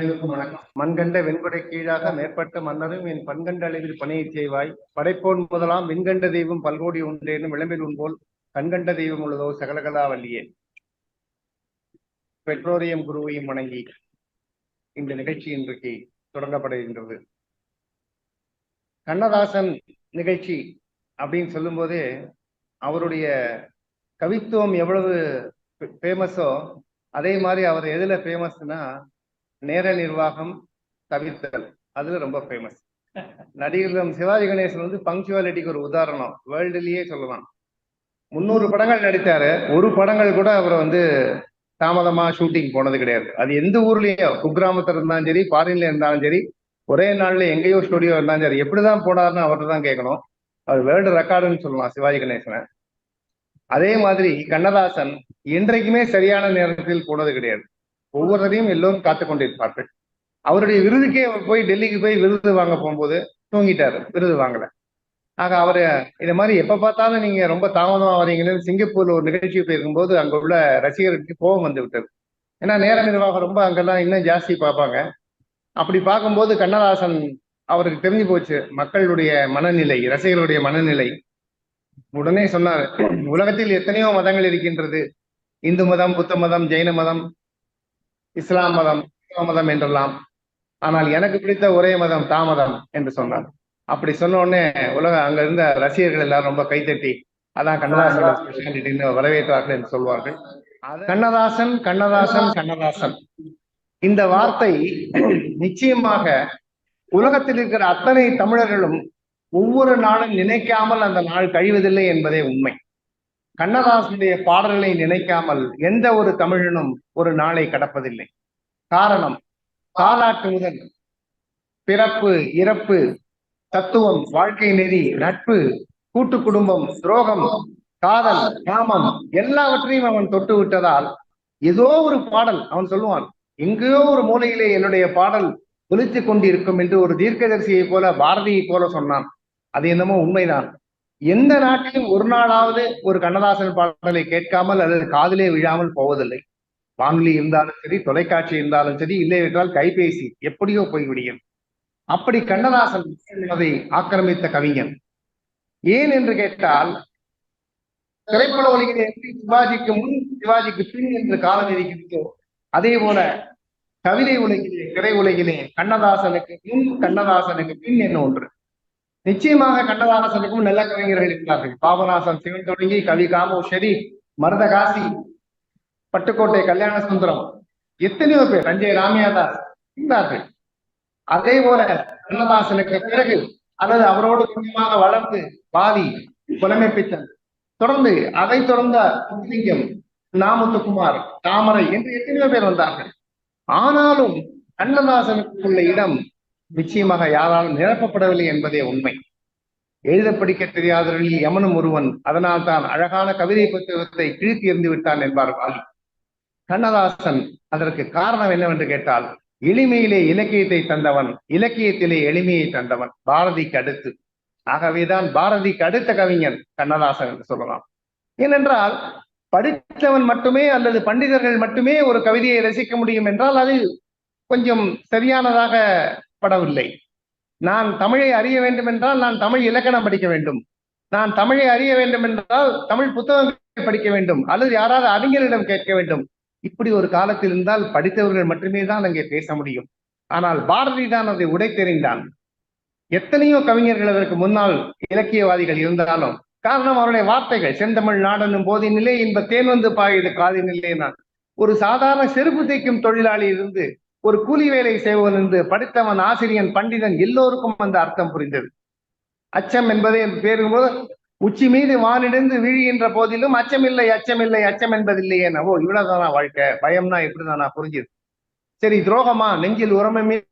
அனைவருக்கும் வணக்கம். மண்கண்ட வெண்கொடை கீழாக மேற்பட்ட மன்னரும் என் பண்கண்ட அளவில் பணியை செய்வாய். படைப்போன் முதலாம் விண்கண்ட தெய்வம் பல்கோடி உண்டேனும் விளம்பில் உண்போல் கண்கண்ட தெய்வம் உள்ளதோ சகலகலா வல்லியே. பெற்றோரையும் குருவையும் வணங்கி இந்த நிகழ்ச்சி இன்றைக்கு தொடங்கப்படுகின்றது. கண்ணதாசன் நிகழ்ச்சி அப்படின்னு சொல்லும்போது அவருடைய கவித்துவம் எவ்வளவு ஃபேமஸோ அதே மாதிரி அவர் எதுல ஃபேமஸ்னா நேர நிர்வாகம் தவிர்த்தல். அதுல ரொம்ப ஃபேமஸ் நடிகர் சிவாஜி கணேசன் வந்து பங்க்சுவாலிட்டிக்கு ஒரு உதாரணம். வேர்ல்டுலயே சொல்லலாம். முந்நூறு படங்கள் நடித்தாரு. ஒரு படங்கள் கூட அவரை வந்து தாமதமா ஷூட்டிங் போனது கிடையாது. அது எந்த ஊர்லயோ குக்கிராமத்துல இருந்தாலும் சரி ஃபாரின்ல இருந்தாலும் சரி ஒரே நாள்ல எங்கேயோ ஸ்டுடியோ இருந்தாலும் சரி எப்படிதான் போனார்னு அவர்கிட்ட தான் கேட்கணும். அவர் வேர்ல்டு ரெக்கார்டுன்னு சொல்லலாம் சிவாஜி கணேசனை. அதே மாதிரி கண்ணதாசன் என்றைக்குமே சரியான நேரத்தில் போனது கிடையாது. ஒவ்வொருத்தரையும் எல்லோரும் காத்து கொண்டிருப்பார்கள் அவருடைய விருதுக்கே அவர் போய் டெல்லிக்கு போய் விருது வாங்க போகும்போது தூங்கிட்டாரு. விருது வாங்கல. ஆக அவரு இந்த மாதிரி எப்ப பார்த்தாலும் நீங்க ரொம்ப தாமதமா வரீங்கன்னு சிங்கப்பூர்ல ஒரு நிகழ்ச்சி போயிருக்கும்போது அங்க உள்ள ரசிகர்களுக்கு கோபம் வந்து விட்டது. ஏன்னா நேர நிர்வாகம் ரொம்ப அங்கெல்லாம் இன்னும் ஜாஸ்தி பார்ப்பாங்க. அப்படி பார்க்கும்போது கண்ணதாசன் அவருக்கு தெரிஞ்சு போச்சு மக்களுடைய மனநிலை ரசிகர்களுடைய மனநிலை. உடனே சொன்னார் உலகத்தில் எத்தனையோ மதங்கள் இருக்கின்றது. இந்து மதம் புத்த மதம் ஜெயின மதம் இஸ்லாம் மதம் மதம் என்றெல்லாம். ஆனால் எனக்கு பிடித்த ஒரே மதம் தாமதம் என்று சொன்னார். அப்படி சொன்ன உடனே உலக அங்க இருந்த ரசிகர்கள் எல்லாரும் ரொம்ப கைத்தட்டி அதான் கண்ணதாசனோட ஸ்பெஷாலிட்டின்னு வரவேற்றார்கள் என்று சொல்வார்கள். கண்ணதாசன் கண்ணதாசன் கண்ணதாசன். இந்த வார்த்தை நிச்சயமாக உலகத்தில் இருக்கிற அத்தனை தமிழர்களும் ஒவ்வொரு நாளும் நினைக்காமல் அந்த நாள் கழிவதில்லை என்பதே உண்மை. கண்ணதாசனுடைய பாடல்களை நினைக்காமல் எந்த ஒரு தமிழனும் ஒரு நாளை கடப்பதில்லை. காரணம் தாலாட்டு முதல் பிறப்பு இறப்பு தத்துவம் வாழ்க்கை நெறி நட்பு கூட்டு குடும்பம் துரோகம் காதல் காமம் எல்லாவற்றையும் அவன் தொட்டு விட்டதால் ஏதோ ஒரு பாடல் அவன் சொல்லுவான் எங்கேயோ ஒரு மூலையிலே என்னுடைய பாடல் ஒலித்து கொண்டிருக்கும் என்று ஒரு தீர்க்கதரிசியை போல பாரதியை போல சொன்னான். அது என்னமோ உண்மைதான். எந்த நாட்டிலும் ஒரு நாளாவது ஒரு கண்ணதாசன் பாடலை கேட்காமல் அல்லது காதிலே விழாமல் போவதில்லை. வானொலி இருந்தாலும் சரி தொலைக்காட்சி இருந்தாலும் சரி இல்லை என்றால் கைபேசி எப்படியோ போய்விடுகிறது அப்படி கண்ணதாசன் அதை ஆக்கிரமித்த கவிஞன். ஏன் என்று கேட்டால் திரைப்பட உலகிலே எப்படி சிவாஜிக்கு முன் சிவாஜிக்கு பின் என்று காலம் இருக்கிறதோ அதே போல கவிதை உலகிலே திரை உலகிலே கண்ணதாசனுக்கு முன் கண்ணதாசனுக்கு பின் என்ன ஒன்று? நிச்சயமாக கண்ணதாசனுக்கும் நல்ல கவிஞர்கள் இருக்கிறார்கள். பாபநாசன் சிவன் தொடங்கி கவி காமௌஷரி மருதகாசி பட்டுக்கோட்டை கல்யாண சுந்தரம் எத்தனையோ பேர் தஞ்சை ராமியாதாஸ் இருந்தார்கள். அதே போல கண்ணதாசனுக்கு பிறகு அல்லது அவரோடு கொஞ்சமாக வளர்ந்து பாதி புலமைப்பித்தன் தொடர்ந்து அதை தொடர்ந்த முத்துலிங்கம் நாமுத்துக்குமார் தாமரை என்று எத்தனையோ பேர் வந்தார்கள். ஆனாலும் கண்ணதாசனுக்கு உள்ள இடம் நிச்சயமாக யாராலும் நிரப்பப்படவில்லை என்பதே உண்மை. எழுத படிக்க தெரியாதவர்களில் யமனும் ஒருவன் அதனால் தான் அழகான கவிதை புத்தகத்தை கிழித்து எறிந்து விட்டான் என்பார் வாலி. கண்ணதாசன் அதற்கு காரணம் என்னவென்று கேட்டால் எளிமையிலே இலக்கியத்தை தந்தவன் இலக்கியத்திலே எளிமையை தந்தவன் பாரதிக்கு அடுத்து. ஆகவேதான் பாரதிக்கு அடுத்த கவிஞன் கண்ணதாசன் என்று சொல்லலாம். ஏனென்றால் படித்தவன் மட்டுமே அல்லது பண்டிதர்கள் மட்டுமே ஒரு கவிதையை ரசிக்க முடியும் என்றால் அது கொஞ்சம் சரியானதாக படவில்லை. நான் தமிழை அறிய வேண்டும் என்றால் நான் தமிழ் இலக்கணம் படிக்க வேண்டும். நான் தமிழை அறிய வேண்டும் என்றால் தமிழ் புத்தகங்களை படிக்க வேண்டும். அல்லது யாராவது அறிஞரிடம் கேட்க வேண்டும். இப்படி ஒரு காலத்தில் இருந்தால் படித்தவர்கள் மட்டுமே தான் அங்கே பேச முடியும். ஆனால் பாரதி தான் அதை உடைத்தெறிந்தான். எத்தனையோ கவிஞர்கள் அதற்கு முன்னால் இலக்கியவாதிகள் இருந்தாலும் காரணம் அவருடைய வார்த்தைகள் செந்தமிழ் நாடனும் போதினிலே இன்ப தேன் வந்து பாயுது காதினிலே நான். ஒரு சாதாரண செருப்பு தைக்கும் தொழிலாளி இருந்து ஒரு கூலி வேலை செய்வன் என்று படித்தவன் ஆசிரியன் பண்டிதன் எல்லோருக்கும் அந்த அர்த்தம் புரிந்தது. அச்சம் என்பதை பேரும்போது உச்சி மீது வானிடந்து வீழ்கின்ற போதிலும் அச்சமில்லை அச்சமில்லை அச்சம் என்பதில்லையே ஓ இவ்வளவுதானா வாழ்க்கை? பயம்னா இப்படிதானா புரிஞ்சுது. சரி துரோகமா? நெஞ்சில் உரமே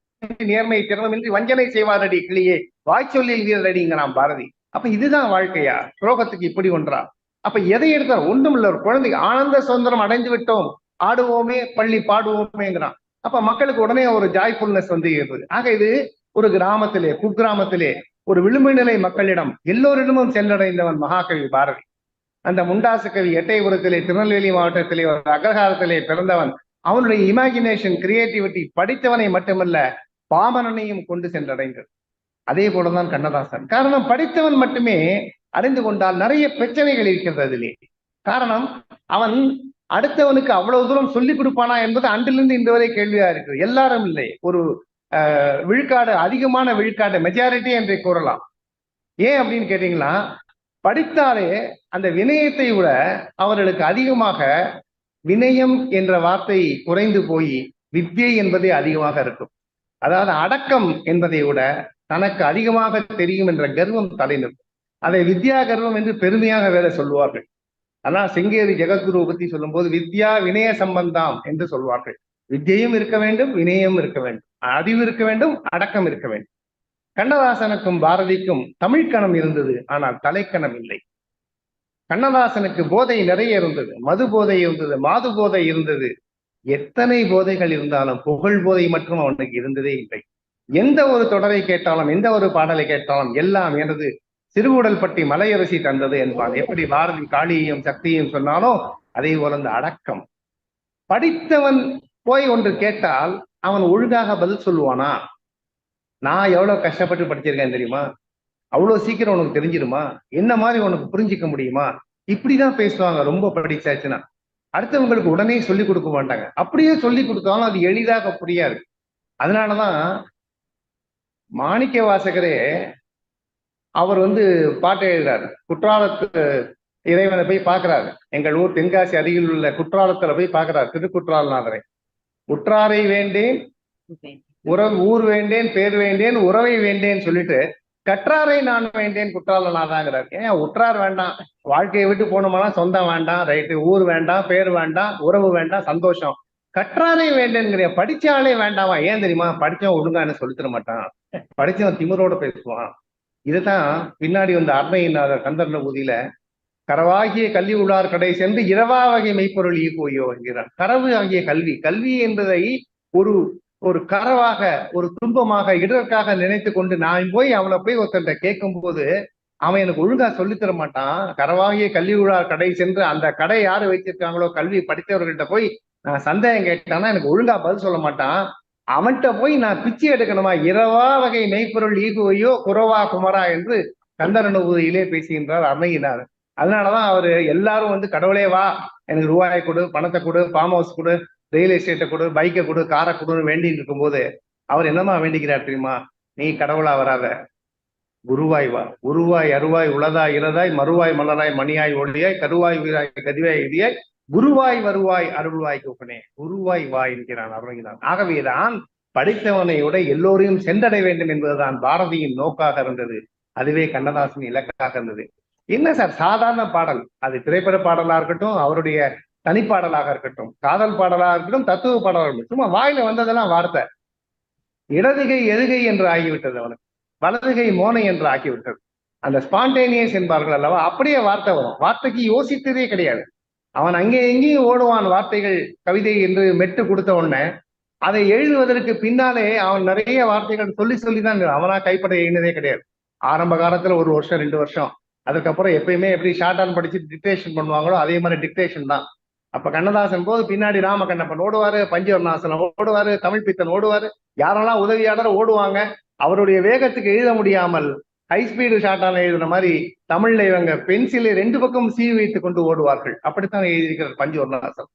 நேர்மை திறனமின்றி வஞ்சனை செய்வாரடி கிளியே. வாய்ச்சொல்லில் வீரரடிங்கிறான் பாரதி. அப்ப இதுதான் வாழ்க்கையா? துரோகத்துக்கு இப்படி ஒன்றா? அப்ப எதை எடுத்தால் ஒன்றும் இல்ல ஒரு குழந்தை. ஆனந்த சுதந்திரம் அடைந்து விட்டோம் ஆடுவோமே பள்ளி பாடுவோமேங்கிறான். அப்ப மக்களுக்கு உடனே ஒரு ஜாய்ஃபுல்னஸ் வந்து இருந்தது ஆக இது ஒரு கிராமத்திலே குக்கிராமத்திலே ஒரு விளிம்பு நிலை மக்களிடம் எல்லோரிடமும் சென்றடைந்தவன் மகாகவி பாரதி. அந்த முண்டாசு கவி எட்டயபுரத்திலே திருநெல்வேலி மாவட்டத்திலே ஒரு அக்ரஹாரத்திலே பிறந்தவன். அவனுடைய இமேஜினேஷன் கிரியேட்டிவிட்டி படித்தவனை மட்டுமல்ல பாமரனையும் கொண்டு சென்றடைந்தது. அதே போலதான் கண்ணதாசன். காரணம் படித்தவன் மட்டுமே அறிந்து கொண்டால் நிறைய பிரச்சனைகள் இருக்கிறது அதிலே. காரணம் அவன் அடுத்தவனுக்கு அவ்வளவு தூரம் சொல்லிக் கொடுப்பானா என்பது அன்றிலிருந்து இந்த வரை கேள்வியா இருக்குது. எல்லாரும் இல்லை. ஒரு விழுக்காடு அதிகமான விழுக்காடு மெஜாரிட்டி என்றே கூறலாம். ஏன் அப்படின்னு கேட்டீங்கன்னா படித்தாலே அந்த வினயத்தை விட அவர்களுக்கு அதிகமாக வினயம் என்ற வார்த்தை குறைந்து போய் வித்யை என்பதே அதிகமாக இருக்கும். அதாவது அடக்கம் என்பதை விட தனக்கு அதிகமாக தெரியும் என்ற கர்வம் தலைநிற்கும் அதை வித்யா கர்வம் என்று பெருமையாக வேற சொல்லுவார்கள். ஆனா சிங்கேரி ஜெகத்குரு பத்தி சொல்லும்போது வித்யா வினய சம்பந்தம் என்று சொல்வார்கள். வித்தியையும் இருக்க வேண்டும் வினயம் இருக்க வேண்டும். அறிவு இருக்க வேண்டும் அடக்கம் இருக்க வேண்டும். கண்ணதாசனுக்கும் பாரதிக்கும் தமிழ்கணம் இருந்தது ஆனால் தலைக்கணம் இல்லை. கண்ணதாசனுக்கு போதை நிறைய இருந்தது. மது போதை இருந்தது மாது போதை இருந்தது. எத்தனை போதைகள் இருந்தாலும் புகழ் போதை மட்டும் அவனுக்கு இருந்ததே இல்லை. எந்த ஒரு தொடரை கேட்டாலும் எந்த ஒரு பாடலை கேட்டாலும் எல்லாம் எனது திருவுடல்பட்டி மலையரசி தந்தது என்பான் எப்படி பாரதி காளியையும் சக்தியையும் சொன்னானோ அதே போல அடக்கம். படித்தவன் போய் ஒன்று கேட்டால் அவன் ஒழுங்காக பதில் சொல்லுவானா? நான் எவ்வளவு கஷ்டப்பட்டு படிச்சிருக்கேன் தெரியுமா? அவ்வளவு சீக்கிரம் உனக்கு தெரிஞ்சிருமா என்ன மாதிரி உனக்கு புரிஞ்சிக்க முடியுமா? இப்படிதான் பேசுவாங்க. ரொம்ப படிச்சாச்சுன்னா. அடுத்தவங்களுக்கு உடனே சொல்லி கொடுக்க மாட்டாங்க. அப்படியே சொல்லி கொடுத்தாலும் அது எளிதாக புரியாது. அதனாலதான் மாணிக்க வாசகரே அவர் வந்து பாட்டு எழுதுறாரு. குற்றாலத்து இறைவனை போய் பார்க்கிறாரு. எங்கள் ஊர் தென்காசி அருகில் உள்ள குற்றாலத்துல போய் பார்க்கிறார். திருக்குற்றாலநாதரை. உற்றாரை வேண்டேன் உறவு ஊர் வேண்டேன் பேர் வேண்டேன் உறவை வேண்டேன் சொல்லிட்டு கற்றாரை நான் வேண்டேன் குற்றாலநாதாங்கிறார். ஏன் உற்றார் வேண்டாம்? வாழ்க்கையை விட்டு போனோம்னா சொந்தம் வேண்டாம் ரைட்டு. ஊர் வேண்டாம் பேர் வேண்டாம் உறவு வேண்டாம் சந்தோஷம். கற்றாரை வேண்டேங்கிற படிச்சாலே வேண்டாமா? ஏன் தெரியுமா? படிச்சவன் ஒழுங்கான்னு சொல்லி தர மாட்டான். படிச்சவன் திமுறோட பேசுவான். இதுதான் பின்னாடி வந்த அருணையினார் கந்தர்ல ஊதியில கரவாகிய கல்வி உள்ளார் கடை சென்று இரவா வகை மெய்ப்பொருள் ஈகோயோ என்கிறார். கரவு ஆகிய கல்வி கல்வி என்பதை ஒரு ஒரு கரவாக ஒரு துன்பமாக இடருக்காக நினைத்து கொண்டு நான் போய் அவனை போய் ஒருத்தன்ட்ட கேட்கும் போது அவன் எனக்கு ஒழுங்கா சொல்லித்தர மாட்டான். கரவாகிய கல்வி உள்ளார் கடை சென்று அந்த கடை யாரு வைத்திருக்காங்களோ கல்வி படித்தவர்கள்ட்ட போய் நான் சந்தேகம் கேட்டானா எனக்கு ஒழுங்கா பதில் சொல்ல மாட்டான். அவன்கிட்ட போய் நான் பிச்சை எடுக்கணுமா? இரவா வகை மெய்ப்பொருள் ஈகுவையோ குறவா குமரா என்று கந்தரன் உதவியிலே பேசுகின்றார் அமையினார் அதனாலதான் அவர் எல்லாரும் வந்து கடவுளே வா எனக்கு ரூபாயை கொடு பணத்தை கொடு ஃபார்ம் ஹவுஸ் கொடு ரியல் எஸ்டேட்டை கொடு பைக்கை கொடு காரை கொடுன்னு வேண்டிட்டு இருக்கும்போது அவர் என்னமா வேண்டிக்கிறார் தெரியுமா? நீ கடவுளா வராத. குருவாய் வா. உருவாய் அருவாய் உளதாய் இளதாய் மறுவாய் மலராய் மணியாய் ஒளியாய் கருவாய் உயிராய் கதிவாய் இடியாய் குருவாய் வருவாய் அருள்வாய் கோப்பனே குருவாய் வா என்கிறான் அருள்கிறான் ஆகவேதான் படித்தவனையோட எல்லோரையும் சென்றடைய வேண்டும் என்பதுதான் பாரதியின் நோக்காக இருந்தது. அதுவே கண்ணதாசன் இலக்காக இருந்தது. என்ன சார் சாதாரண பாடல். அது திரைப்பட பாடலா இருக்கட்டும் அவருடைய தனிப்பாடலாக இருக்கட்டும் காதல் பாடலாக இருக்கட்டும் தத்துவ பாடலாக இருக்கட்டும். சும்மா வாயில வந்ததெல்லாம் வார்த்தை. இடதுகை எதுகை என்று ஆகிவிட்டது அவனுக்கு. வலதுகை மோனை என்று ஆக்கிவிட்டது. அந்த ஸ்பான்டேனியஸ் என்பார்கள் அல்லவா அப்படியே வார்த்தை வரும். வார்த்தைக்கு யோசித்ததே கிடையாது. அவன் அங்கே எங்கேயும் ஓடுவான் வார்த்தைகள் கவிதை என்று மெட்டு கொடுத்த உடனே அதை எழுதுவதற்கு பின்னாலே அவன் நிறைய வார்த்தைகள் சொல்லி சொல்லி தான் அவனா கைப்பட எழுதினதே கிடையாது. ஆரம்ப காலத்துல ஒரு வருஷம் ரெண்டு வருஷம். அதுக்கப்புறம் எப்பயுமே எப்படி ஷார்ட் ஆன் படிச்சு டிக்டேஷன் பண்ணுவாங்களோ அதே மாதிரி டிக்டேஷன் தான். அப்ப கண்ணதாசன் போது பின்னாடி ராமகண்ணப்பன் ஓடுவாரு பஞ்சவர்ணாசனம் ஓடுவாரு தமிழ் பித்தன் ஓடுவாரு. யாரெல்லாம் உதவியாளர் ஓடுவாங்க அவருடைய வேகத்துக்கு எழுத முடியாமல் ஹை ஸ்பீடு ஷார்ட்டான எழுதுன மாதிரி தமிழ்ல இவங்க பென்சிலை ரெண்டு பக்கம் சீவி வைத்துக் கொண்டு ஓடுவார்கள். அப்படித்தான் எழுதியிருக்கிறார் பஞ்சவர்ணாசன்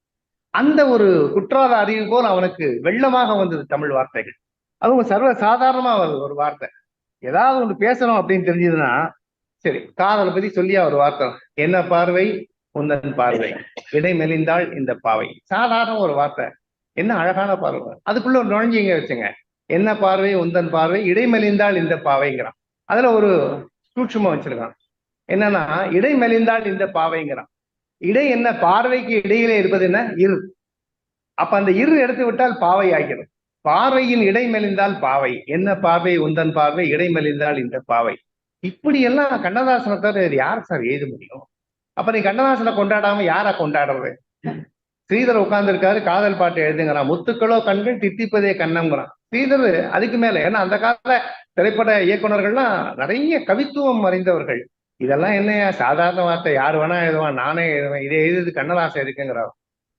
அந்த ஒரு குற்றாத அறிவு போல் அவனுக்கு வெள்ளமாக வந்தது தமிழ் வார்த்தைகள். அதுவும் சர்வ சாதாரணமா வருது ஒரு வார்த்தை. ஏதாவது ஒன்று பேசணும் அப்படின்னு தெரிஞ்சதுன்னா சரி காதலை பத்தி சொல்லியா ஒரு வார்த்தை. என்ன பார்வை? உந்தன் பார்வை. இடை மெலிந்தாள் இந்த பாவை. சாதாரண ஒரு வார்த்தை. என்ன அழகான பார்வை. அதுக்குள்ள ஒரு நுழைஞ்சிங்க வச்சுங்க. என்ன பார்வை? உந்தன் பார்வை. இடை மெலிந்தாள் இந்த பாவைங்கிறான். அதுல ஒரு சூட்சுமம் வச்சிருக்கான். என்னன்னா இடை மெலிந்தால் இந்த பாவைங்கிறான். இடை என்ன? பார்வைக்கு இடையிலே இருப்பது என்ன? இரு. அப்ப அந்த இரு எடுத்து விட்டால் பாவை ஆகிறது பார்வையின் இடை மெலிந்தால் பாவை. என்ன பார்வை? உந்தன் பார்வை. இடை மெலிந்தால் இந்த பாவை. இப்படி எல்லாம் கண்ணதாசனை தவிர யார் சார் எழுத முடியும்? அப்ப நீ கண்ணதாசனை கொண்டாடாம யாரை கொண்டாடுறது? ஸ்ரீதர் உட்கார்ந்துருக்காரு காதல் பாட்டு எழுதுங்கிறான். முத்துக்களோ கண்கள் தித்திப்பதே கண்ணம்ங்கிறான். ஸ்ரீதர் அதுக்கு மேல. ஏன்னா அந்த காலத்துல திரைப்பட இயக்குனர்கள்லாம் நிறைய கவித்துவம் அறிந்தவர்கள். இதெல்லாம் என்னையா? சாதாரண வார்த்தை. யார் வேணா எழுதுவான். நானே எழுதுவேன். இதை எழுதுது கண்ணதாசை இருக்குங்கிறார்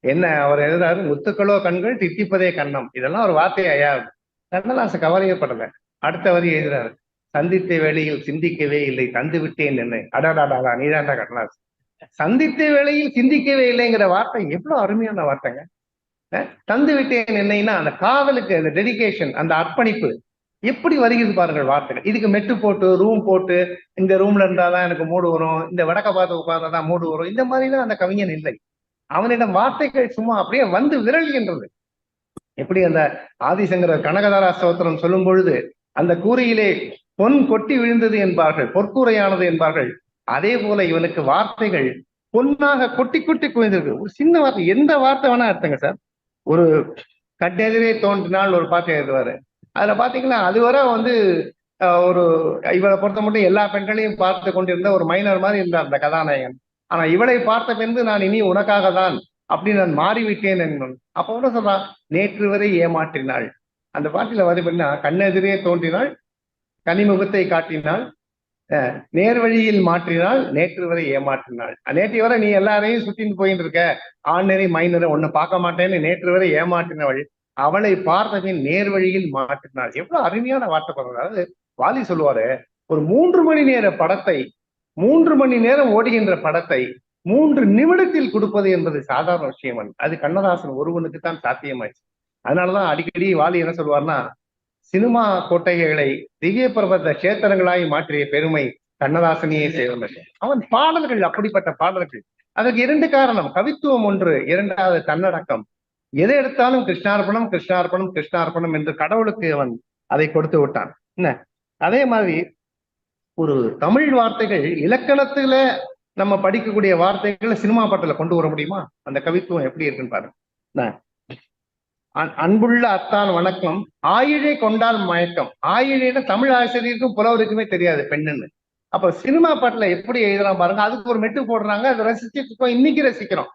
என்ன? அவர் எழுதாரு முத்துக்களோ கண்கள் தித்திப்பதே கண்ணம். இதெல்லாம் ஒரு வார்த்தை ஐயா? கண்ணதாச கவலையப்படல அடுத்த வரி எழுதுறாரு. சந்தித்த வேளையில் சிந்திக்கவே இல்லை. தந்து விட்டேன் என்ன. அடாடாடா நீதாண்டா கண்ணதாசன். சந்தித்த வேளையில் சிந்திக்கவே இல்லைங்கிற வார்த்தை எவ்வளவு அருமையான வார்த்தைங்க. அஹ் தந்து விட்டேன் என்னைன்னா அந்த காதலுக்கு அந்த டெடிகேஷன் அந்த அர்ப்பணிப்பு எப்படி வருகிறது பாருங்கள் வார்த்தைகள். இதுக்கு மெட்டு போட்டு ரூம் போட்டு இந்த ரூம்ல இருந்தாதான் எனக்கு மூடு வரும் இந்த வடக்க பார்த்து உட்கார்ந்தாதான் மூடு வரும். இந்த மாதிரிலாம் அந்த கவிஞன் இல்லை. அவனிடம் வார்த்தைகள் சும்மா அப்படியே வந்து விரல்கின்றது. எப்படி அந்த ஆதிசங்கரர் கனகதாரா ஸ்தோத்திரம் சொல்லும் பொழுது அந்த கூரையிலே பொன் கொட்டி விழுந்தது என்பார்கள் பொற்கூரையானது என்பார்கள். அதே போல இவனுக்கு வார்த்தைகள் பொன்னாக கொட்டி கொட்டி குவிந்திருக்கு. ஒரு சின்ன வார்த்தை எந்த வார்த்தை வேணா எடுத்துங்க சார். ஒரு கட்டெதிரே தோன்றினால் ஒரு பாட்டு எழுதுவாரு. அதுல பாத்தீங்கன்னா அதுவரை வந்து ஒரு இவளை பொறுத்த மட்டும் எல்லா பெண்களையும் பார்த்து கொண்டிருந்த ஒரு மைனர் மாதிரி இருந்தார் அந்த கதாநாயகன். ஆனா இவளை பார்த்த பின்பு நான் இனி உனக்காக தான் அப்படி நான் மாறிவிட்டேன் என்பன் அப்ப என்ன சொல்றான்? நேற்று வரை ஏமாற்றினாள். அந்த பாட்டில வந்து எப்படின்னா கண்ணெதிரே தோன்றினாள் கனிமுகத்தை காட்டினாள் அஹ், நேர் வழியில் நேற்று வரை ஏமாற்றினாள். நேற்று வரை நீ எல்லாரையும் சுத்தின்னு போயிட்டு இருக்க. ஆண்நெறி மைனரை ஒண்ணு பார்க்க மாட்டேன்னு நேற்று வரை ஏமாற்றினவள். அவளை பார்த்தபின் நேர்வழியில் மாற்றினாள். எவ்வளவு அருமையான வார்த்தை பாருங்க. அதாவது வாலி சொல்லுவாரு ஒரு மூன்று மணி நேர படத்தை மூன்று மணி நேரம் ஓடுகின்ற படத்தை மூன்று நிமிடத்தில் கொடுப்பது என்பது சாதாரண விஷயம் அல்ல. அது கண்ணதாசன் ஒருவனுக்கு தான் சாத்தியமாச்சு அதனாலதான் அடிக்கடி வாலி என்ன சொல்லுவார்னா சினிமா கோட்டைகளை திவ்ய பிரபந்த கஷேத்திரங்களாய் மாற்றிய பெருமை கண்ணதாசனையே சேர்ந்த அவன் பாடல்கள் அப்படிப்பட்ட பாடல்கள். அதற்கு இரண்டு காரணம். கவித்துவம் ஒன்று இரண்டாவது தன்னடக்கம் எதை எடுத்தாலும் கிருஷ்ணார்ப்பணம் கிருஷ்ணார்ப்பணம் கிருஷ்ணார்ப்பணம் என்று கடவுளுக்கு அவன் அதை கொடுத்து விட்டான். என்ன? அதே மாதிரி ஒரு தமிழ் வார்த்தைகள் இலக்கணத்துல நம்ம படிக்கக்கூடிய வார்த்தைகளை சினிமா பாட்டுல கொண்டு வர முடியுமா? அந்த கவித்துவம் எப்படி இருக்குன்னு பாருங்க என்ன? அன்புள்ள அத்தான் வணக்கம் ஆயிழை கொண்டால் மயக்கம். ஆயிழைன்னு தமிழ் ஆசிரியருக்கும் புலவருக்குமே தெரியாது பெண்ணுன்னு. அப்ப சினிமா பாட்டுல எப்படி எழுதலாம் பாருங்க அதுக்கு ஒரு மெட்டு போடுறாங்க அதை ரசிச்சுட்டு இருக்கோம் இன்னைக்கு ரசிக்கிறோம்.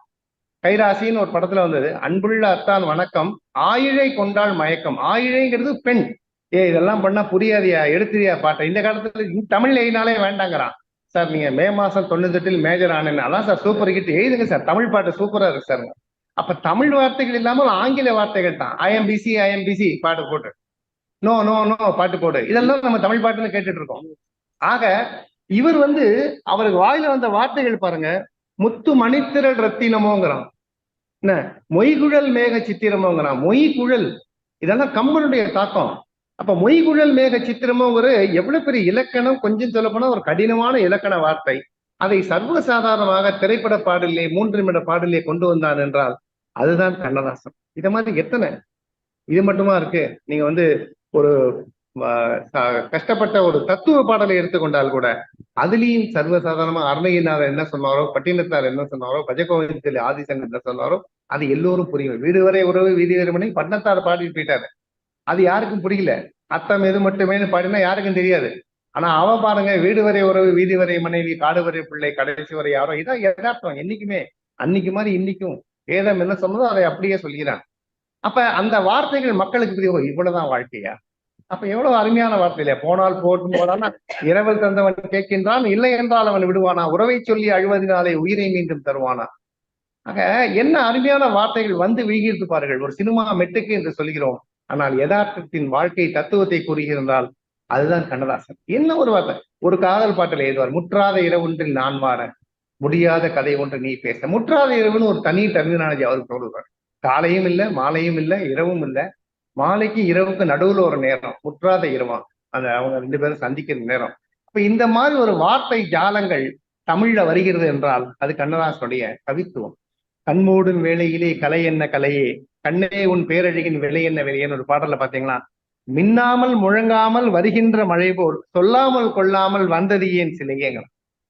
கைராசின்னு ஒரு படத்துல வந்தது. அன்புள்ள அத்தான் வணக்கம். ஆயிழை கொண்டால் மயக்கம். ஆயிழைங்கிறது பெண். ஏ இதெல்லாம் பண்ணா புரியாதியா? எடுத்துறியா பாட்டை? இந்த காலத்துல தமிழ் எழுதினாலே வேண்டாங்கிறான். சார் நீங்க மே மாசம் தொண்ணூத்தெட்டில் மேஜர் ஆனேன் அதான் சார் சூப்பர் கிட்ட எழுதுங்க சார். தமிழ் பாட்டு சூப்பரா இருக்கு சார். அப்ப தமிழ் வார்த்தைகள் இல்லாமல் ஆங்கில வார்த்தைகள் தான். ஐஎம்பிசி ஐஎம்பிசி பாட்டு போட்டு. நோ நோ நோ பாட்டு போடு. இதெல்லாம் நம்ம தமிழ் பாட்டுன்னு கேட்டுட்டு இருக்கோம். ஆக இவர் வந்து அவருக்கு வாயில வந்த வார்த்தைகள் பாருங்க. முத்து மணித்திரள் ரத்தினமோங்கிறான். என்ன? மொய்குழல் மேக சித்திரமோங்கிறான். மொய்குழல். இதெல்லாம் கம்பனுடைய தாக்கம். அப்ப மொய்குழல் மேக சித்திரமோங்கிற எவ்வளவு பெரிய இலக்கணம்? கொஞ்சம் சொல்ல போனா ஒரு கடினமான இலக்கண வார்த்தை. அதை சர்வசாதாரணமாக திரைப்பட பாடலே மூன்று நிமிட பாடலே கொண்டு வந்தான் என்றால் அதுதான் கண்ணதாசன். இதை மாதிரி எத்தனை? இது மட்டுமா இருக்கு? நீங்க வந்து ஒரு கஷ்டப்பட்ட ஒரு தத்துவ பாடலை எடுத்துக்கொண்டால் கூட அதுலயும் சர்வசாதாரணமா அருணகிரிநாதர் என்ன சொன்னாரோ பட்டினத்தார் என்ன சொன்னாரோ பஜகோவிந்தத்தில் ஆதிசங்கர் என்ன சொன்னாரோ அது எல்லோரும் புரியும். வீடு வரை உறவு வீதி வரை பட்டினத்தார் பாடிட்டு போயிட்டாரு. அது யாருக்கும் புரியல. அத்தம் எது மட்டுமே பாடினா யாருக்கும் தெரியாது. ஆனா அவ பாருங்க வீடு வரை உறவு வீதி வரை மனைவி காடு வரை பிள்ளை கடைசி வரை யாரோ இதான் எதார்த்தம் என்னைக்குமே அன்னைக்கு மாதிரி இன்னைக்கும் வேதம் என்ன சொன்னதோ அதை அப்படியே சொல்கிறான் அப்ப அந்த வார்த்தைகள் மக்களுக்கு புரியும். இவ்வளவுதான் வாழ்க்கையா? அப்ப எவ்வளவு அருமையான வார்த்தை இல்லையா போனால் போட்டும் போடானா இரவல் தந்தவன் கேட்கின்றான் இல்லை என்றால் அவன் விடுவானா? உறவை சொல்லி அழுவதினாலே உயிரை மீண்டும் தருவானா? ஆக என்ன அருமையான வார்த்தைகள் வந்து விழுகிறது பாருங்கள். ஒரு சினிமா மெட்டுக்கு என்று சொல்கிறோம். ஆனால் யதார்த்தத்தின் வாழ்க்கை தத்துவத்தை கூறுகிறால் அதுதான் கண்ணதாசன். என்ன ஒரு வார்த்தை? ஒரு காதல் பாட்டில் எழுதுவார் முற்றாத இரவொன்றில் நான் வாட முடியாத கதை ஒன்று நீ பேச. முற்றாத இரவுன்னு ஒரு தனி டெர்மினாலஜி அவருக்கு சொல்லுவார். காலையும் இல்லை மாலையும் இல்லை இரவும் இல்லை. மாலைக்கு இரவுக்கு நடுவுல ஒரு நேரம் முற்றாத இரவம் அந்த அவங்க ரெண்டு பேரும் சந்திக்கிற நேரம். அப்ப இந்த மாதிரி ஒரு வார்த்தை ஜாலங்கள் தமிழ்ல வருகிறது என்றால் அது கண்ணதாசனுடைய கவித்துவம். கண்மூடும் வேளையிலே கலை என்ன கலையே? கண்ணே உன் பேரழகின் விலை என்ன விலையன்னு ஒரு பாடல்ல பாத்தீங்களா? மின்னாமல் முழங்காமல் வருகின்ற மழை போல் சொல்லாமல் கொள்ளாமல் வந்தது ஏன் சிலையேங்க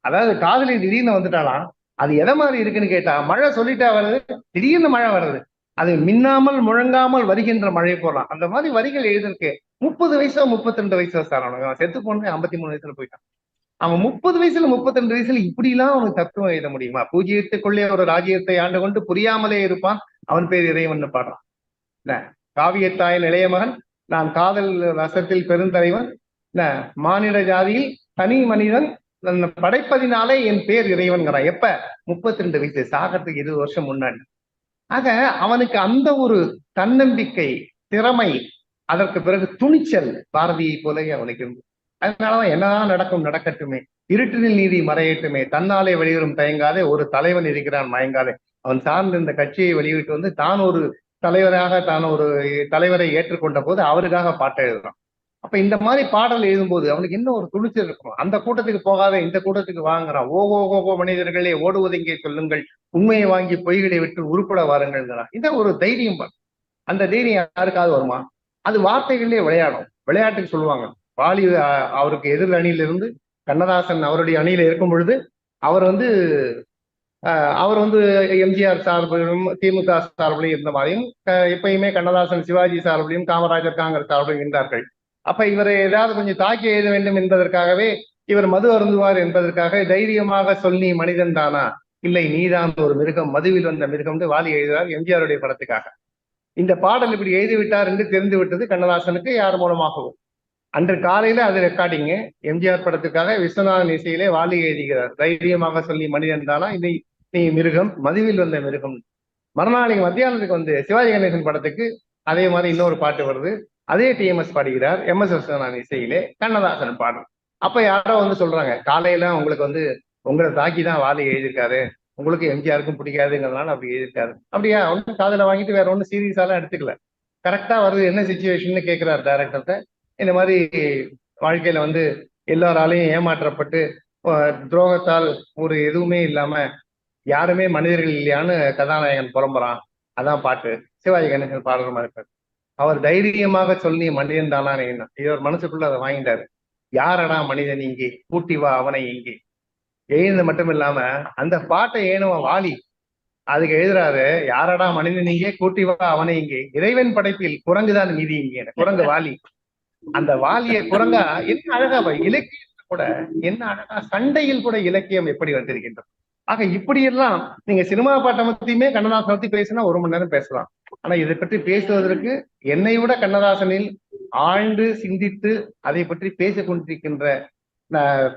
அதாவது காதலி திடீர்னு வந்துட்டாலாம் அது எதை மாதிரி இருக்குன்னு கேட்டா மழை சொல்லிட்டா வருது திடீர்னு மழை வருது. அது மின்னாமல் முழங்காமல் வருகின்ற மழை போலாம். அந்த மாதிரி வரிகள் எழுதிருக்கு முப்பது வயசோ முப்பத்தி ரெண்டு வயசோ சார் அவனுக்கு. அவன் செத்து போனே ஐம்பத்தி மூணு வயசுல போயிட்டான். அவன் முப்பது வயசுல முப்பத்தி ரெண்டு வயசுல இப்படி எல்லாம் அவனுக்கு தத்துவம் எழுத முடியுமா? பூஜ்ஜியத்துக்குள்ளே ஒரு ராஜ்யத்தை ஆண்டு கொண்டு புரியாமலே இருப்பான். அவன் பேர் இறைவன் பாடுறான். என்ன? காவியத்தாயின் இளைய மகன் நான் காதல் ரசத்தில் பெருந்தலைவன். என்ன? மானிட ஜாதியில் தனி மனிதன். படைப்பதினாலே என் பேர் இறைவன்கிறான். எப்ப? முப்பத்தி ரெண்டு வயசு. சாகத்துக்கு இருபது வருஷம் முன்னாடி. ஆக அவனுக்கு அந்த ஒரு தன்னம்பிக்கை திறமை அதற்கு பிறகு துணிச்சல் பாரதியை போலவே அவனுக்கு அதனால அதனாலதான் என்னதான் நடக்கும் நடக்கட்டுமே. இருட்டினில் நீதி மறையட்டுமே. தன்னாலே வெளிவரும் தயங்காதே ஒரு தலைவன் இருக்கிறான் மயங்காதே. அவன் சார்ந்த இந்த கட்சியை வெளியிட்டு வந்து தான் ஒரு தலைவராக தான் ஒரு தலைவரை ஏற்றுக்கொண்ட போது அவருக்காக பாட்டை எழுதுறான் அப்ப இந்த மாதிரி பாடல் எழுதும்போது அவனுக்கு இன்னும் ஒரு துணிச்சல் இருக்கும். அந்த கூட்டத்துக்கு போகாத இந்த கூட்டத்துக்கு வாங்குறான். ஓகோ ஓகோ மனிதர்களே ஓடுவதெங்கே சொல்லுங்கள். உண்மையை வாங்கி பொய்களை விட்டு உருப்பட வாருங்கள்ங்கிறான். இந்த ஒரு தைரியம் அந்த தைரியம் யாருக்காவது வருமா? அது வார்த்தைகளிலே விளையாடும். விளையாட்டுக்கு சொல்லுவாங்க. வாலி அஹ், அவருக்கு எதிர் அணியிலிருந்து கண்ணதாசன் அவருடைய அணியில இருக்கும் பொழுது அவர் வந்து அவர் வந்து எம்ஜிஆர் சார்பிலும் திமுக சார்பிலும் இருந்த மாதிரியும் எப்பயுமே கண்ணதாசன் சிவாஜி சார்பிலையும் காமராஜர் காங்கிரஸ் சார்பிலும் இருந்தார்கள். அப்ப இவரை ஏதாவது கொஞ்சம் தாக்கி எழுத வேண்டும் என்பதற்காகவே இவர் மது அருந்துவார் என்பதற்காக தைரியமாக சொல்லி மனிதன் தானா? இல்லை நீதான் ஒரு மிருகம். மதுவில் வந்த மிருகம் வாலி எழுதுகிறார் எம்ஜிஆருடைய படத்துக்காக. இந்த பாடல் இப்படி எழுதி விட்டார் என்று தெரிந்து விட்டது கண்ணதாசனுக்கு யார் மூலமாகவும். அன்று காலையில அது ரெக்கார்டிங்கு எம்ஜிஆர் படத்துக்காக விஸ்வநாதன் இசையிலே வாலி எழுதுகிறார். தைரியமாக சொல்லி மனிதன் தானா? இல்லை நீ மிருகம். மதுவில் வந்த மிருகம். மறுநாளைக்கு மத்தியானத்துக்கு வந்து சிவாஜி கணேசன் படத்துக்கு அதே மாதிரி இன்னொரு பாட்டு வருது. அதே டிஎம்எஸ் பாடுகிறார் எம் எஸ் விஸ்வநாதன் இசையிலே கண்ணதாசன் பாடல். அப்ப யாரோ வந்து சொல்றாங்க காலையில உங்களுக்கு வந்து உங்களை தாக்கி தான் வாலி எழுதியிருக்காரு உங்களுக்கு எம்ஜிஆருக்கும் பிடிக்காதுங்கிறதுனால அப்படி எழுதியிருக்காரு. அப்படியா? ஒன்றும் காதுல வாங்கிட்டு வேற ஒன்றும் சீரியஸாலாம் எடுத்துக்கல. கரெக்டா வருது என்ன சுச்சுவேஷன் கேட்கிறார் டேரக்டர்கிட்ட இந்த மாதிரி வாழ்க்கையில வந்து எல்லாராலையும் ஏமாற்றப்பட்டு துரோகத்தால் ஒரு எதுவுமே இல்லாம யாருமே மனிதர்கள் இல்லையான்னு கதாநாயகன் புலம்புறான். அதான் பாட்டு. சிவாஜி கணேசன் பாடுற மாதிரி இருப்பாரு அவர் தைரியமாக சொல்லி மனிதன் தானான்னு இவர் மனசுக்குள்ள அதை வாங்கிட்டாரு. யாரடா மனிதன் இங்கே? கூட்டி வா அவனை இங்கே. எழுந்து மட்டும் இல்லாம அந்த பாட்டை ஏனுவன் வாலி. அதுக்கு எழுதுறாரு யாரடா மனிதன் இங்கே? கூட்டி வா அவனை இங்கே. இறைவன் படைப்பில் குரங்குதான் மீதி இங்கே. குரங்கு வாலி. அந்த வாலிய குரங்கா என்ன அழகா பாரு, இலக்கியத்துல கூட என்ன அழகா சண்டையில் கூட இலக்கியம் எப்படி வந்திருக்கின்றது? ஆக இப்படியெல்லாம் நீங்க சினிமா பாட்டை பத்தியுமே கண்ணதாசன் பத்தி பேசினா ஒரு மணி நேரம் பேசலாம். ஆனா இதை பற்றி பேசுவதற்கு என்னை விட கண்ணதாசனில் ஆழ்ந்து சிந்தித்து அதை பற்றி பேசிக் கொண்டிருக்கின்ற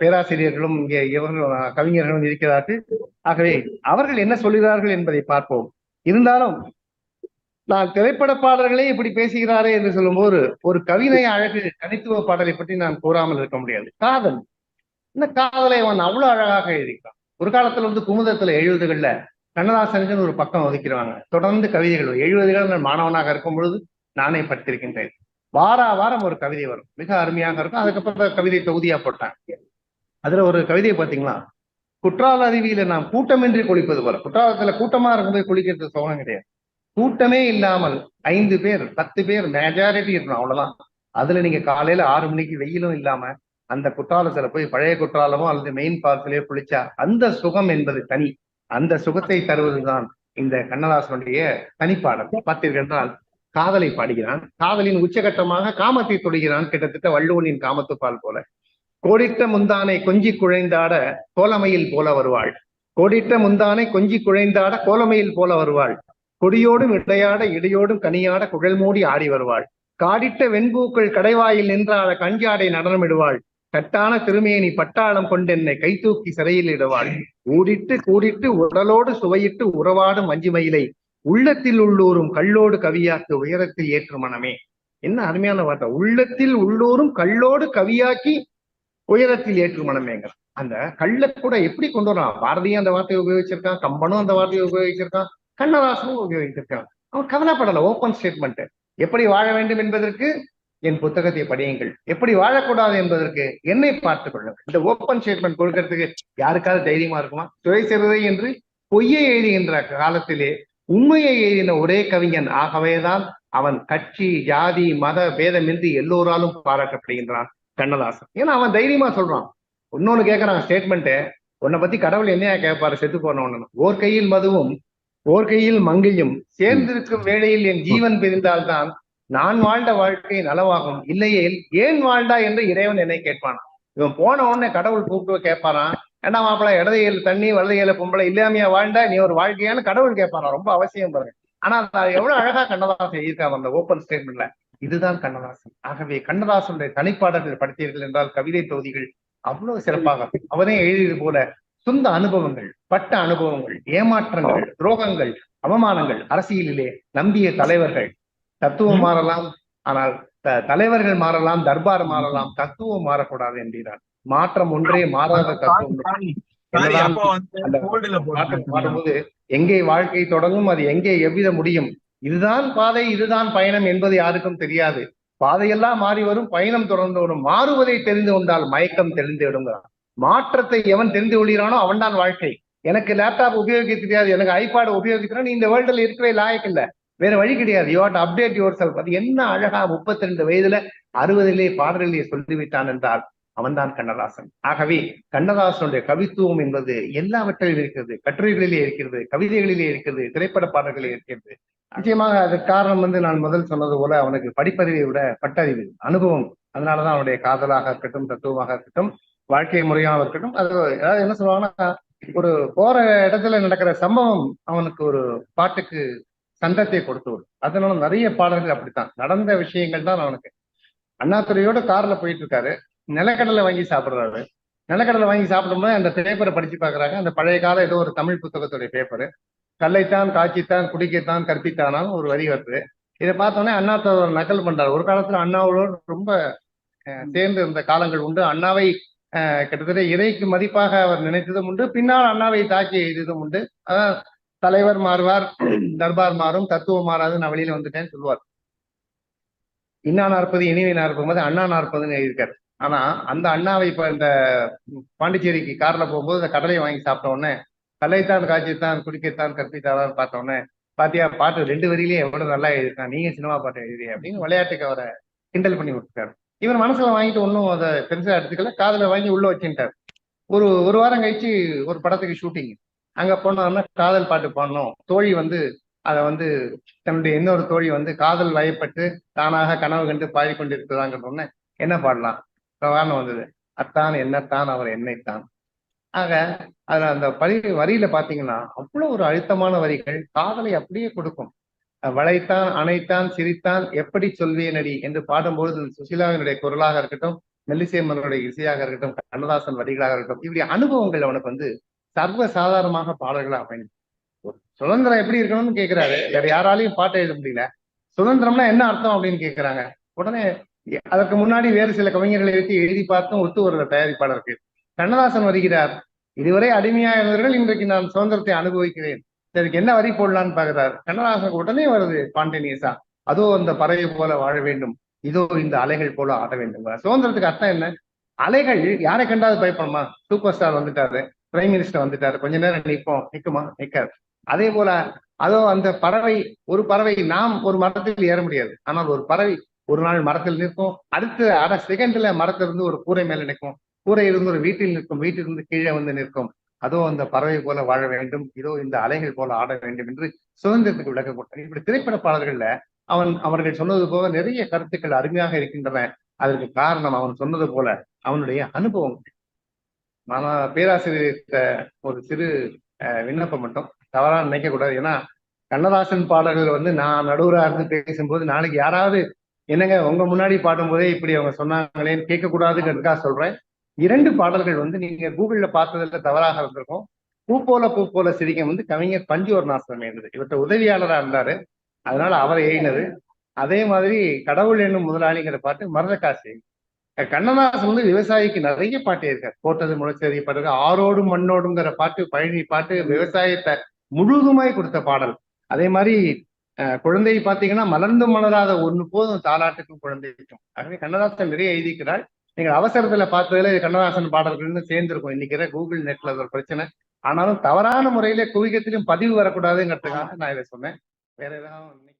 பேராசிரியர்களும் இங்கே இவர்களும் கவிஞர்களும் இருக்கிறார்கள். ஆகவே அவர்கள் என்ன சொல்கிறார்கள் என்பதை பார்ப்போம். இருந்தாலும் நான் திரைப்பட பாடல்களே இப்படி பேசுகிறாரே என்று சொல்லும்போது ஒரு கவிதை அழகு தனித்துவ பாடலை பற்றி நான் கூறாமல் இருக்க முடியாது. காதல். இந்த காதலை அவன் அவ்வளவு அழகாக எழுதிக்கிறான் ஒரு காலத்துல வந்து குமுதத்துல எழுபதுகள்ல கண்ணதாசனுக்குன்னு ஒரு பக்கம் ஒதுக்கிடுவாங்க தொடர்ந்து கவிதைகள் எழுபதுகள் நான் மாணவனாக இருக்கும் பொழுது நானே படித்திருக்கின்றேன். வாரா வாரம் ஒரு கவிதை வரும். மிக அருமையாக இருக்கும். அதுக்கப்புறம் கவிதை தொகுதியா போட்டாங்க. அதுல ஒரு கவிதையை பாத்தீங்களா? குற்றால அருவியில நாம் கூட்டமின்றி குளிப்பது போல. குற்றாலத்துல கூட்டமா இருக்கும்போது குளிக்கிறது சோகம் கிடையாது. கூட்டமே இல்லாமல் ஐந்து பேர் பத்து பேர் மெஜாரிட்டி இருக்கணும் அவ்வளவுதான். அதுல நீங்க காலையில ஆறு மணிக்கு வெயிலும் இல்லாம அந்த குற்றாலத்துல போய் பழைய குற்றாலமோ அல்லது மெயின் பார்க்லயோ குளிச்சா அந்த சுகம் என்பது தனி. அந்த சுகத்தை தருவதுதான் இந்த கண்ணதாசனுடைய தனிப்பாடல். பார்த்தீர்கள் என்றால் காதலை பாடுகிறான். காதலின் உச்சகட்டமாக காமத்தை தொடுகிறான் கிட்டத்தட்ட வள்ளுவனின் காமத்துப்பால் போல. கோடிட்ட முந்தானை கொஞ்சி குழைந்தாட கோலமையில் போல வருவாள். கோடிட்ட முந்தானை கொஞ்சி குழைந்தாட கோலமையில் போல வருவாள். கொடியோடும் இடையாட இடையோடும் கனியாட குழல் மூடி ஆடி வருவாள். காடிட்ட வெண்பூக்கள் கடைவாயில் நின்றாட கஞ்சாடை நடனமிடுவாள். கட்டான திருமேனி பட்டாளம் கொண்டென்னை கைதூக்கி சிறையில் இடுவாள் ஊடிட்டு கூடிட்டு உடலோடு சுவையிட்டு உறவாடும் மஞ்சுமயிலை உள்ளத்தில் உள்ளூரும் கல்லோடு கவியாக்கு உயரத்தில் ஏற்று மனமே. என்ன அருமையான வார்த்தை. உள்ளத்தில் உள்ளூரும் கல்லோடு கவியாக்கி உயரத்தில் ஏற்று மனமேங்க அந்த கல்ல கூட எப்படி கொண்டு வரான் பாரதியும் அந்த வார்த்தையை உபயோகிச்சிருக்கான் கம்பனும் அந்த வார்த்தையை உபயோகிச்சிருக்கான் கண்ணதாசனும் உபயோகிச்சிருக்கான். அவன் கவலைப்படல ஓப்பன் ஸ்டேட்மெண்ட் எப்படி வாழ வேண்டும் என்பதற்கு என் புத்தகத்தை படியுங்கள். எப்படி வாழக்கூடாது என்பதற்கு என்னை பார்த்துக் கொள்ளுங்கள். இந்த ஓப்பன் ஸ்டேட்மெண்ட் கொடுக்கறதுக்கு யாருக்காவது தைரியமா இருக்குமா? துறை சிறுதை என்று பொய்யை எழுதுகின்ற காலத்திலே உண்மையை எழுதின ஒரே கவிஞன் ஆகவேதான் அவன் கட்சி ஜாதி மத பேதமின்றி எல்லோராலும் பாராட்டப்படுகின்றான் கண்ணதாசன். ஏன்னா அவன் தைரியமா சொல்றான். இன்னொன்னு கேட்கறான் ஸ்டேட்மெண்ட் உன்னை பத்தி கடவுள் என்னையா கேட்பாரு? செத்து போனவனு ஓர் கையில் மதுவும் ஓர் கையில் மங்கையும் சேர்ந்திருக்கும் வேளையில் என் ஜீவன் பிரிந்தால்தான் நான் வாழ்ந்த வாழ்க்கை நலவாகும். இல்லையே ஏன் வாழ்ந்தா என்று இறைவன் என்னை கேட்பான். இவன் போன உடனே கடவுள் கூப்பிட்டு கேட்பாரான் ஏன்னா மாப்பிள்ள இடதையில் தண்ணி வலதையில பொம்பளை இல்லாமையா வாழ்ந்தா? நீ ஒரு வாழ்க்கையான்னு கடவுள் கேட்பாரான் ரொம்ப அவசியம் பாருங்க. ஆனா எவ்வளவு அழகா கண்ணதாசன் எழுதியிருக்காங்க அந்த ஓப்பன் ஸ்டேட்மெண்ட்ல இதுதான் கண்ணதாசன். ஆகவே கண்ணதாசனுடைய தனிப்பாடல்கள் படித்தீர்கள் என்றால் கவிதை தொகுதிகள் அவ்வளவு சிறப்பாக. அவனே எழுதியது போல சொந்த அனுபவங்கள் பட்ட அனுபவங்கள் ஏமாற்றங்கள் துரோகங்கள் அவமானங்கள் அரசியலிலே நம்பிய தலைவர்கள் தத்துவம். மாறலாம். ஆனால் தலைவர்கள் மாறலாம் தர்பார் மாறலாம் தத்துவம் மாறக்கூடாது என்கிறார். மாற்றம் ஒன்றே மாறாத தத்துவம். பாடும்போது எங்கே வாழ்க்கை தொடங்கும் அது எங்கே எவ்வித முடியும்? இதுதான் பாதை இதுதான் பயணம் என்பது யாருக்கும் தெரியாது. பாதையெல்லாம் மாறி வரும் பயணம் தொடர்ந்து வரும். மாறுவதை தெரிந்து கொண்டால் மயக்கம் தெரிந்து விடுங்கிறான். மாற்றத்தை எவன் தெரிந்து கொள்கிறானோ அவன்தான் வாழ்க்கை. எனக்கு லேப்டாப் உபயோகிக்க தெரியாது எனக்கு ஐபாட் உபயோகிக்கிறேன் நீ இந்த வேர்ல்டுல இருக்கவே லாயக்கு இல்ல வேற வழி கிடையாது. You had update yourself அது என்ன அழகா முப்பத்தி ரெண்டு வயதுல அறுபதிலே பாடல்களிலே சொல்லிவிட்டான் என்றால் அவன்தான் கண்ணதாசன். ஆகவே கண்ணதாசனுடைய கவித்துவம் என்பது எல்லாவற்றிலும் இருக்கிறது. கட்டுரைகளிலே இருக்கிறது கவிதைகளிலே இருக்கிறது திரைப்பட பாடல்களிலே இருக்கிறது. நிச்சயமாக அதுக்கு காரணம் வந்து நான் முதல் சொன்னது போல அவனுக்கு படிப்பறிவை விட பட்டறிவு அனுபவம். அதனாலதான் அவனுடைய காதலாக இருக்கட்டும் தத்துவமாக இருக்கட்டும் வாழ்க்கை முறையாக இருக்கட்டும். அது அதாவது என்ன சொல்லுவாங்கன்னா ஒரு போற இடத்துல நடக்கிற சம்பவம் அவனுக்கு ஒரு பாட்டுக்கு சந்தத்தை கொடுத்து விடும். அதனால நிறைய பாடல்கள் அப்படித்தான். நடந்த விஷயங்கள் தான் அவனுக்கு. அண்ணாத்துறையோட கார்ல போயிட்டு இருக்காரு. நிலக்கடலை வாங்கி சாப்பிடுறாரு. நிலக்கடலை வாங்கி சாப்பிடும்போது அந்த பேப்பரை படிச்சு பாக்குறாங்க அந்த பழைய கால ஏதோ ஒரு தமிழ் புத்தகத்துடைய பேப்பர் கல்லைத்தான் காய்ச்சித்தான் குடிக்கத்தான் கற்பித்தானான் ஒரு வரி வருது. இதை பார்த்தோன்னே அண்ணாத்தோட நக்கல் பண்றாரு. ஒரு காலத்துல அண்ணாவோட ரொம்ப அஹ், சேர்ந்து இருந்த காலங்கள் உண்டு. அண்ணாவை கிட்டத்தட்ட இறைக்கு மதிப்பாக அவர் நினைத்ததும் உண்டு. பின்னால் அண்ணாவை தாக்கி எழுதியதும் உண்டு. அதான் தலைவர் மாறுவார் தர்பார் மாறும் தத்துவம் மாறாது நான் வெளியில வந்துட்டேன்னு சொல்லுவார். இன்னா நாற்பது இனிவை நாற்பது போது அண்ணா நாற்பதுன்னு எழுதியிருக்காரு. ஆனா அந்த அண்ணாவை இப்ப இந்த பாண்டிச்சேரிக்கு கார்ல போகும்போது இந்த கடலையை வாங்கி சாப்பிட்ட உடனே கலைத்தான் காய்ச்சித்தான் குடிக்கத்தான் கற்பித்தாரான்னு பார்த்த உடனே பாத்தியா பாட்டு ரெண்டு வரியிலேயே எவ்வளவு நல்லா எழுதிருக்கான் நீங்க சினிமா பாட்டு எழுதி அப்படின்னு விளையாட்டுக்கு அவரை கிண்டல் பண்ணி விட்டுருக்காரு இவர் மனசுல வாங்கிட்டு ஒன்றும் அதை பெருசா எடுத்துக்கல காதுல வாங்கி உள்ள வச்சுட்டார். ஒரு ஒரு வாரம் கழிச்சு ஒரு படத்துக்கு ஷூட்டிங் அங்க போனோம்னா காதல் பாட்டு பாடணும். தோழி வந்து அதை வந்து தன்னுடைய இன்னொரு தோழி வந்து காதல் வயப்பட்டு தானாக கனவு கண்டு பாடிக்கொண்டிருக்கிறாங்க இருக்கிறாங்கன்னு என்ன பாடலாம்? பிரகாரம் வந்தது அத்தான் என்னத்தான் அவர் என்னைத்தான். ஆக அதுல அந்த பரி வரியில பாத்தீங்கன்னா அவ்வளவு ஒரு அழுத்தமான வரிகள் காதலை அப்படியே கொடுக்கும். வளைத்தான் அணைத்தான் சிரித்தான் எப்படி சொல்வேனடி? என்று பாடும்போது சுசிலாவினுடைய குரலாக இருக்கட்டும் மெல்லிசேமனுடைய இசையாக இருக்கட்டும் கண்ணதாசன் வரிகளாக இருக்கட்டும் இப்படி அனுபவங்கள் அவனுக்கு வந்து சர்வ சாதாரணமாக பாடல்களா அமையும். சுதந்திரம் எப்படி இருக்கணும்னு கேட்கிறாரு வேற யாராலையும் பாட்டு எழுத முடியல. சுதந்திரம்னா என்ன அர்த்தம் அப்படின்னு கேட்கிறாங்க உடனே அதற்கு முன்னாடி வேறு சில கவிஞர்களை வைத்து எழுதி பார்த்தும் ஒத்து வருகிற தயாரிப்பாளருக்கு கண்ணதாசன் வருகிறார். இதுவரை அடிமையாக இருந்தவர்கள் இன்றைக்கு நான் சுதந்திரத்தை அனுபவிக்கிறேன். இதற்கு என்ன வரி போடலான்னு பாக்குறாரு கண்ணதாசனுக்கு உடனே வருது பாண்டினியசா அதோ அந்த பறவை போல வாழ வேண்டும். இதோ இந்த அலைகள் போல ஆட வேண்டும். சுதந்திரத்துக்கு அர்த்தம் என்ன? அலைகள் யாரை கண்டாவது பயப்படுமா? சூப்பர் ஸ்டார் வந்துட்டாரு. பிரைம் மினிஸ்டர் வந்துட்டாரு. கொஞ்ச நேரம் நிற்போம் நிற்குமா நிற்காது அதே போல அதோ அந்த பறவை ஒரு பறவை நாம் ஒரு மரத்தில் ஏற முடியாது. ஆனால் ஒரு பறவை ஒரு நாள் மரத்தில் நிற்கும். அடுத்த அரை செகண்ட்ல மரத்திலிருந்து ஒரு கூரை மேல நிற்கும். கூரை இருந்து ஒரு வீட்டில் நிற்கும். வீட்டிலிருந்து கீழே வந்து நிற்கும். அதோ அந்த பறவை போல வாழ வேண்டும். இதோ இந்த அலைகள் போல ஆட வேண்டும் என்று சுதந்திரத்துக்கு விளக்க கொடுத்தார் இப்படி திரைப்பட பாடல்கள்ல அவன் அவர்கள் சொன்னது போல நிறைய கருத்துக்கள் அருமையாக இருக்கின்றன. அதற்கு காரணம் அவன் சொன்னது போல அவனுடைய அனுபவம். நான் பேராசிரியர்கிட்ட ஒரு சிறு அஹ், விண்ணப்பம் மட்டும். தவறா நினைக்க கூடாது. ஏன்னா கண்ணதாசன் பாடல்கள் வந்து நான் நடுவராக இருந்து பேசும்போது நாளைக்கு யாராவது என்னங்க உங்க முன்னாடி பாடும்போதே இப்படி அவங்க சொன்னாங்களேன்னு கேட்கக்கூடாதுங்கிறதுக்காக சொல்றேன். இரண்டு பாடல்கள் வந்து நீங்க கூகுள்ல பார்த்ததுல தவறாக இருந்திருக்கும் பூ போல பூ போல சிரிக்கம் வந்து கவிஞர் பஞ்சுவர்ணாசனம் எழுந்தது இவர்கிட்ட உதவியாளரா இருந்தாரு. அதனால அவர் எழுதினது. அதே மாதிரி கடவுள் என்னும் முதலாளிங்கிற பாட்டு மரதகாசி கண்ணதாசன் வந்து விவசாயிக்கு நிறைய பாட்டு இருக்காரு போட்டது முளைச்சது பாட்டு ஆரோடும் மண்ணோடுங்கிற பாட்டு பழனி பாட்டு விவசாயத்தை முழுதுமாய் கொடுத்த பாடல். அதே மாதிரி குழந்தை பாத்தீங்கன்னா மலர்ந்து மலராத ஒன்று போதும் தாலாட்டுக்கும் குழந்தைக்கும். ஆகவே கண்ணதாசன் நிறைய எழுதிக்கிறாள் நீங்கள் அவசரத்துல பார்த்ததுல கண்ணதாசன் பாடல்கள்னு சேர்ந்திருக்கும். இன்னைக்கு கூகுள் நெட்ல ஒரு பிரச்சனை. ஆனாலும் தவறான முறையில குவிகத்திலும் பதிவு வரக்கூடாதுங்கிறதுக்காக நான் இதை சொன்னேன். வேற ஏதாவது